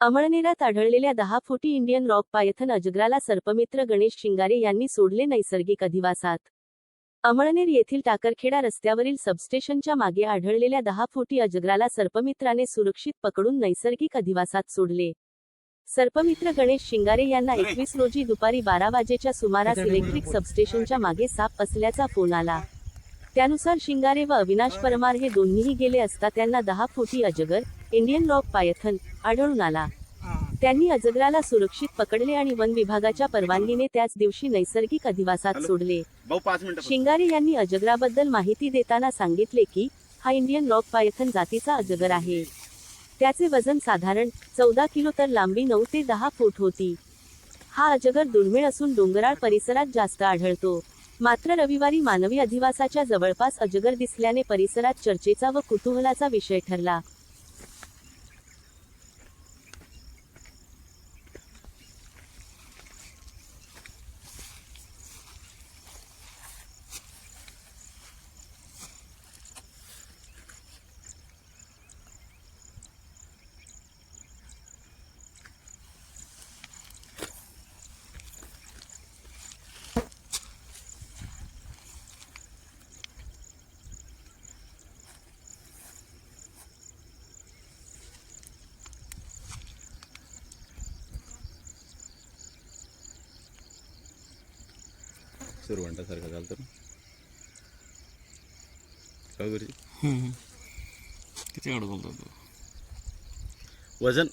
अमळनेरात आढळलेल्या दहा फुटी इंडियन रॉक पायथन अजगराला सर्पमित्र गणेश शिंगारे यांनी सोडले नैसर्गिक अधिवासात. अमळनेर येथील टाकरखेडा रस्त्यावरील सबस्टेशनच्या मागे आढळलेल्या दहा फुटी अजगराला सर्पमित्राने सुरक्षित पकडून नैसर्गिक अधिवासात सोडले. सर्पमित्र गणेश शिंगारे यांना एकवीस रोजी दुपारी बारा वाजेच्या सुमारास इलेक्ट्रिक सबस्टेशनच्या मागे साप असल्याचा फोन आला. त्यानुसार शिंगारे व अविनाश परमार हे दोन्हीही गेले असता त्यांना दहा फुटी अजगर इंडियन रॉक पायथन आढळून आला. त्यांनी अजगराला सुरक्षित पकडले आणि वन विभागाच्या परवानगीने त्याच दिवशी नैसर्गिक अधिवासात सोडले. शिंगारे यांनी अजगराबद्दल माहिती देताना सांगितले की हा इंडियन रॉक पायथन जातीचा अजगर आहे. त्याचे वजन साधारण चौदा किलो तर लांबी नऊ ते दहा फूट होती. हा अजगर दुर्मिळ असून डोंगराळ परिसरात जास्त आढळतो. मात्र रविवारी मानवी अधिवासाच्या जवळपास अजगर दिसल्याने परिसरात चर्चेचा व कुतूहलाचा विषय ठरला. सुरवंटासारखं चालतं ना काय गुरुजी किती काढू बोलतो तू? वजन.